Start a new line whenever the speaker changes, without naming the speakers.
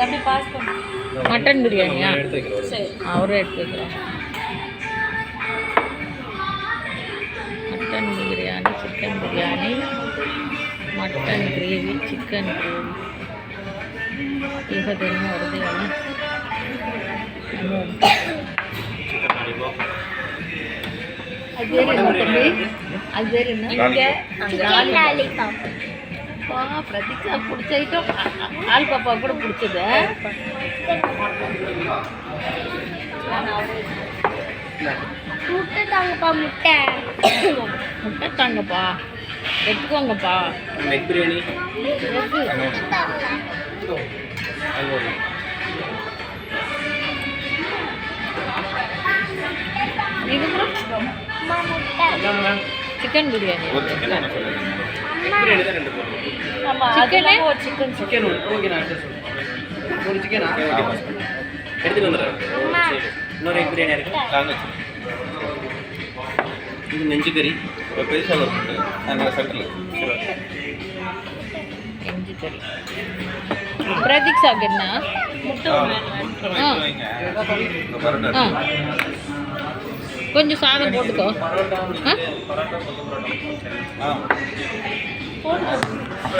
அது அப்படியே பாஸ் பண்ணு.
மட்டன் பிரியாணியா?
சரி.
அவரும் எடுத்து வைக்கிறோம் mutton biryani chicken biryani mutton gravy chicken gravy. இப்போ தெரியும் வருது அது பேர் என்ன அது பேர் என்ன? அப்பா பிரதீக்ஷா பிடிச்ச ஐட்டம் ஆள் பாப்பா கூட பிடிச்சது.
முட்டை தாங்கப்பா முட்டை.
முட்டை தாங்கப்பா. எடுத்துக்கோங்கப்பா.
எக் பிரியாணி.
இது சிக்கன் பிரியாணி
ஆமா
சிக்கனு
ஒரு சிக்கன்
சிக்கன் ஓகே நான் அட்ரஸ் சொல்கிறேன் ஒரு சிக்கனா
எடுத்துட்டு வந்துடுறேன்.
இன்னொரு எக் பிரியாணி இருக்கு.
தாங்க இது நெஞ்சு கறி. பெருசாக இருக்கும் அந்த சர்க்கிள்
எஞ்சி கறி. கொஞ்சம் சாதம் போட்டுக்கோ.
ஆ?